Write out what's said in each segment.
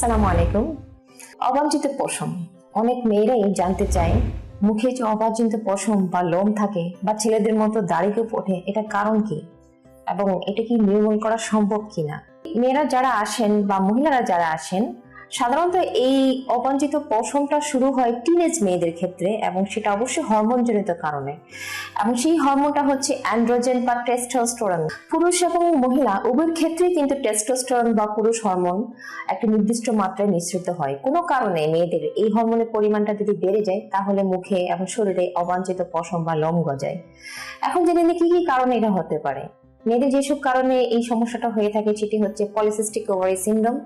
সালামু আলাইকুম। অবাঞ্ছিত পশম অনেক মেয়েরাই জানতে চায়, মুখে যে অবাঞ্ছিত পশম বা লোম থাকে বা ছেলেদের মতো দাড়িকে ওঠে এটা কারণ কি? এবং এটা কি নির্মূল করা সম্ভব কিনা? মেয়েরা যারা আসেন বা মহিলারা যারা আসেন, সাধারণত এই অবাঞ্ছিত পশমটা শুরু হয় টিনেজ মেয়েদের ক্ষেত্রে এবং সেটা অবশ্যই হরমোন জনিত কারণে। এবং সেই হরমোনটা হচ্ছে অ্যান্ড্রোজেন বা টেস্টোস্টেরন পুরুষ এবং মহিলা উভয়ের ক্ষেত্রেই কিন্তু টেস্টোস্টেরন বা পুরুষ হরমোন একটা নির্দিষ্ট মাত্রায় নিঃসৃত হয়। কোনো কারণে মেয়েদের এই হরমোনের পরিমাণটা যদি বেড়ে যায়, তাহলে মুখে এবং শরীরে অবাঞ্ছিত পশম বা লোম গজায়। এখন জেনে নিই কি কি কারণে এটা হতে পারে। মেয়েদের যেসব কারণে এই সমস্যাটা হয়ে থাকে, সেটি হচ্ছে পলিসিস্টিক ওভারি সিন্ড্রোম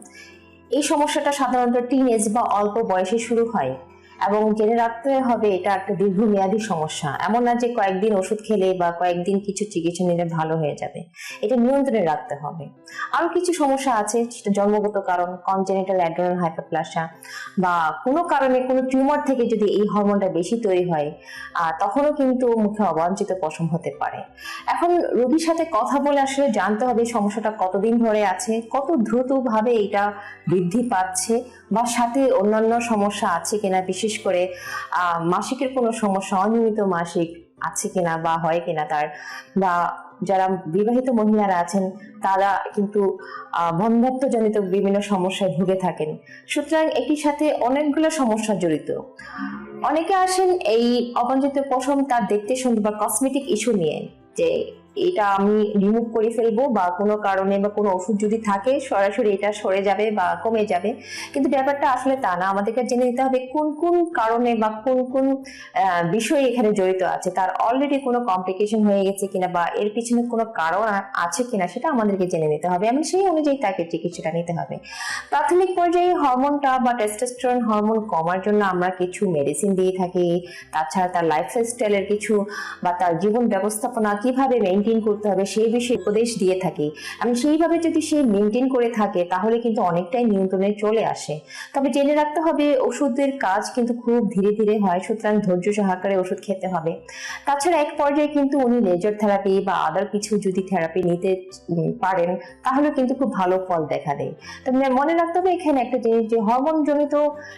এই সমস্যাটা সাধারণত টিনেজ বা অল্প বয়সে শুরু হয়। এবং জেনে রাখতে হবে এটা একটা দীর্ঘমেয়াদী সমস্যা। এমন না যে কয়েকদিন ওষুধ খেলে বা কয়েকদিন কিছু চিকিৎসা নিলে ভালো হয়ে যাবে। এটা নিয়ন্ত্রণে রাখতে হবে। আরও কিছু সমস্যা আছে, সেটা জন্মগত কারণ কনজেনিটাল অ্যাড্রেনাল হাইপারপ্লাসা বা কোনো কারণে কোনো টিউমার থেকে যদি এই হরমোনটা বেশি তৈরি হয় তখনও কিন্তু মুখে অবাঞ্ছিত পশম হতে পারে। এখন রোগীর সাথে কথা বলে আসলে জানতে হবে সমস্যাটা কতদিন ধরে আছে, কত দ্রুতভাবে এটা বৃদ্ধি পাচ্ছে বা সাথে অন্যান্য সমস্যা আছে কিনা, বিশেষ করে মাসিকের কোনো সমস্যা অনিয়মিত মাসিক আছে কিনা বা হয় কিনা তার বা যারা বিবাহিত মহিলারা আছেন তারা কিন্তু আহ, বন্ধ্যাত্বজনিত বিভিন্ন সমস্যায় ভুগে থাকেন। সুতরাং এটির সাথে অনেকগুলো সমস্যা জড়িত। অনেকে আসেন এই অবাঞ্ছিত পশম তার দেখতে সুন্দর বা কসমেটিক ইস্যু নিয়ে যে এটা আমি রিমুভ করে ফেলব বা কোনো কারণে বা কোনো ওষুধ যদি থাকে, সরাসরি এটা সরে যাবে বা কমে যাবে। কিন্তু ব্যাপারটা আসলে তা না। আমাদেরকে জেনে নিতে হবে কোন কোন কারণে বা কোন কোন বিষয় এখানে জড়িত আছে। তার অলরেডি কোনো কমপ্লিকেশন হয়ে গেছে কিনা বা এর পিছনে কোনো কারণ আছে কিনা সেটা আমাদেরকে জেনে নিতে হবে। এবং সেই অনুযায়ী তাকে চিকিৎসাটা নিতে হবে। প্রাথমিক পর্যায়ে হরমোনটা বা টেস্টোস্টেরন হরমোন কমার জন্য আমরা কিছু মেডিসিন দিয়ে থাকি। তাছাড়া তার লাইফস্টাইলের কিছু বা তার জীবন ব্যবস্থাপনা কীভাবে মেনটেন করতে হবে, সেই বিষয়ে উপদেশ দিয়ে থাকি। এবং সেইভাবে যদি সে মেনটেন করে থাকে, তাহলে কিন্তু অনেকটাই নিয়ন্ত্রণে চলে আসে। তবে জেনে রাখতে হবে, ওষুধের কাজ কিন্তু খুব ধীরে ধীরে হয়, সুতরাং ধৈর্য সহকারে ওষুধ খেতে হবে। তাছাড়া এক পর্যায়ে কিন্তু উনি লেজার থেরাপি বা আদার কিছু যদি থেরাপি নিতে পারেন, তাহলে কিন্তু খুব ভালো ফল দেখা দেয়। তবে মনে রাখতে হবে, এখানে একটা জিনিস যে হরমোন জনিত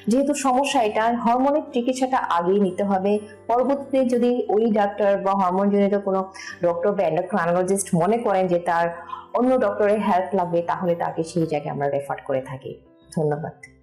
যেহেতু সমস্যা এটা, হরমোনের চিকিৎসাটা আগেই নিতে হবে। পরবর্তীতে যদি ওই ডাক্তার বা হরমোন জনিত কোনো ডক্টর বা এন্ডোক্রাইনোলজিস্ট মনে করেন যে তার অন্য ডক্টরের হেল্প লাগবে, তাহলে তাকে সেই জায়গায় আমরা রেফার করে থাকি। ধন্যবাদ।